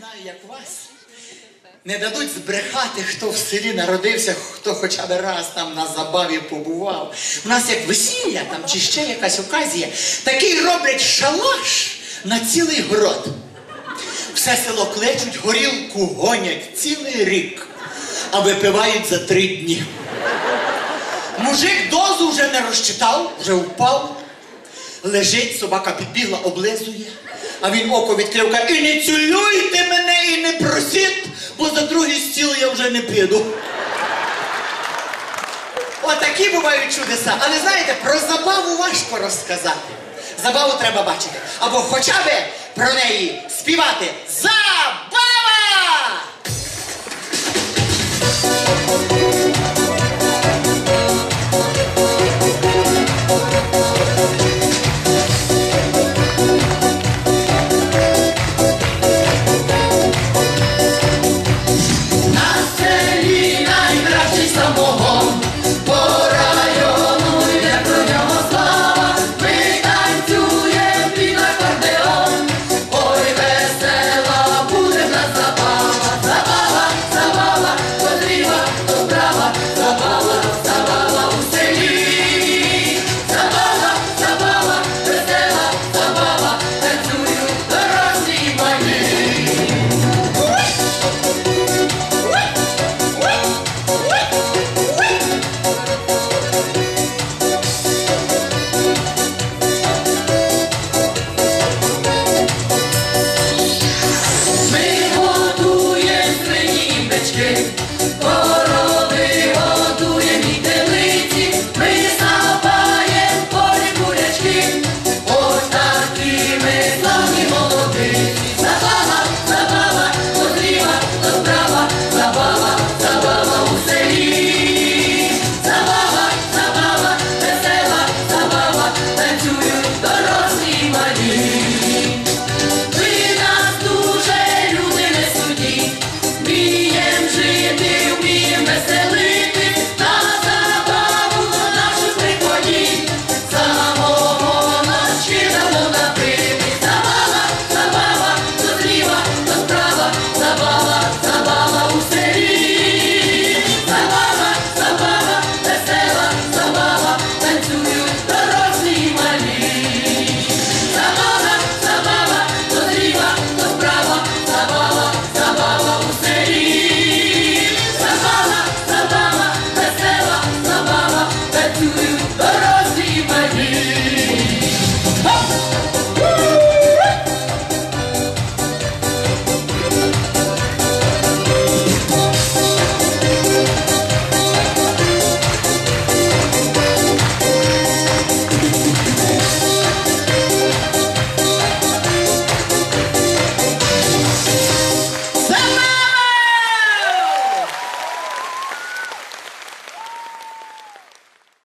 знаю, як вас. Не дадуть збрехати, хто в селі народився, хто хоча б раз там на забаві побував. У нас як весілля там чи ще якась оказія, такий роблять шалаш на цілий город. Все село кличуть, горілку гонять цілий рік, а випивають за три дні. Мужик дозу вже не розчитав, вже впав. Лежить, собака підбігла, облизує, а він око відкрив, каже, і не цілюйте мене, і не просіть, бо за другий стіл я вже не піду. Отакі бувають чудеса. Але знаєте, про забаву важко розказати. Забаву треба бачити. Або хоча б про неї співати. Забава!